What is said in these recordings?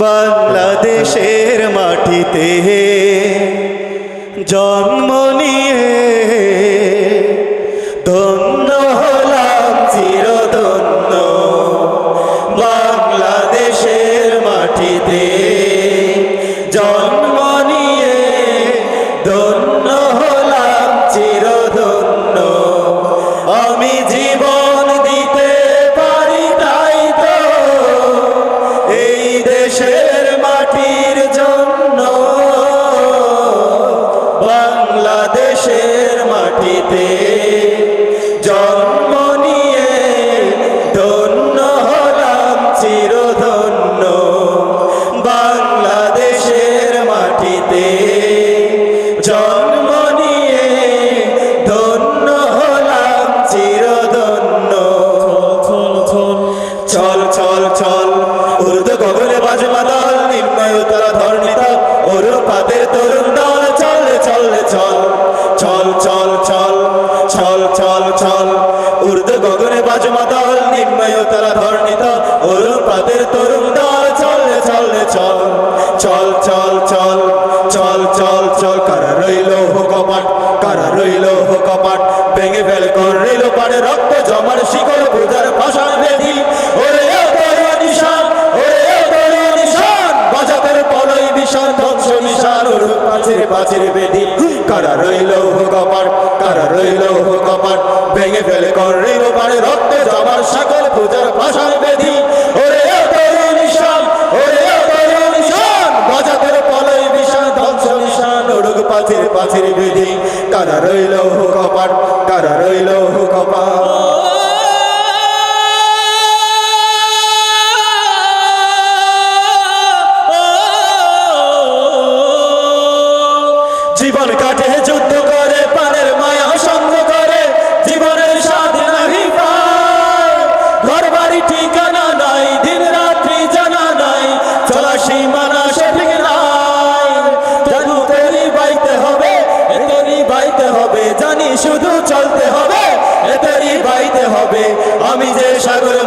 বাংলাদেশের মাটিতে জন্ম নিয়ে ধন্য হলাম চিরধন্য বাংলাদেশের মাটিতে জন্ম জন্ম নিয়ে ধন্য হলাম চিরধন্য। চল চল চল। উর্দু গগনে বাজে মাদল নিম্নয় তারা ধর্ণিত ওর পাদের তরুণ দল। চল চল চল। চল চল চল। চল চল চল। উর্দু গগনে বাজে মাদল নিম্নয় তারা ধর্ণিত ওর পাদের তরুণ দল। চল চল চল। চল চল চল। রইল কপাট, ভেঙে ফেল কর। রইল পারে রক্ত, জমার শিকল, পূজার পাশার বেদি ওরে নিশান ওরে নিশান। বাজাতের পলই বিশাল ধ্বংস নিশান ওর পাচির পাচির বেদি। রইল কপাট কারা রইল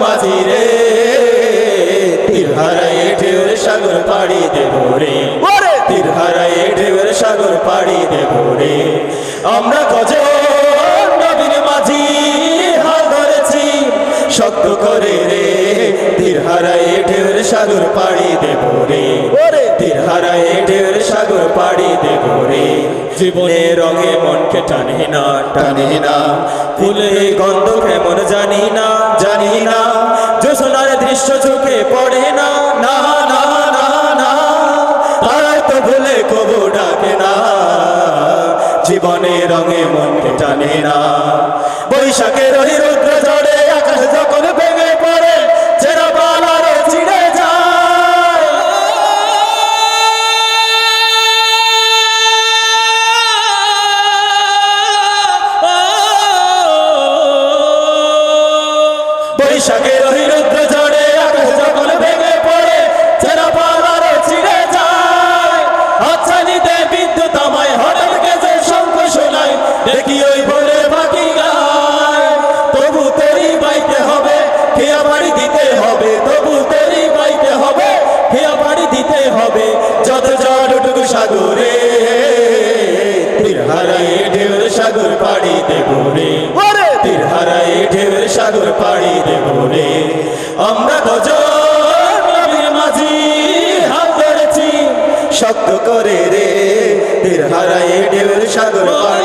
মাঝি রে, তীর হারাই ঢেউর সাগর পাড়ি দেব রে। তীর হারাই ঢেউর সাগর পাড়ি দেব রে। আমরা কজন নবীর মাঝি হাল ধরেছি, শক্ত করে রে। তীর হারাই ঢেউর সাগর পাড়ি দেব রে। ওরে, তীর হারাই ঢেউর সাগর পাড়ি দেব রে। জীবনে রঙে মনকে টানে না টানে না। ফুলে গন্ধ কেমন জানি না জানি না। যোশনার দৃশ্য চোখে পড়ে না না না না না। তারা তো ভুলে কবু ডাকে না। জীবনে রঙে মনকে টানে না। বৈশাখের ওই সাগর পাড়ি দেব রে। ওরে! তীর হারাই ঢেউয়ের সাগর পাড়ি দেব রে। আমরা গজল নবীর মাঝি হাত ধরেছি শক্ত করে রে। তীর হারাই ঢেউয়ের সাগর পাড়ি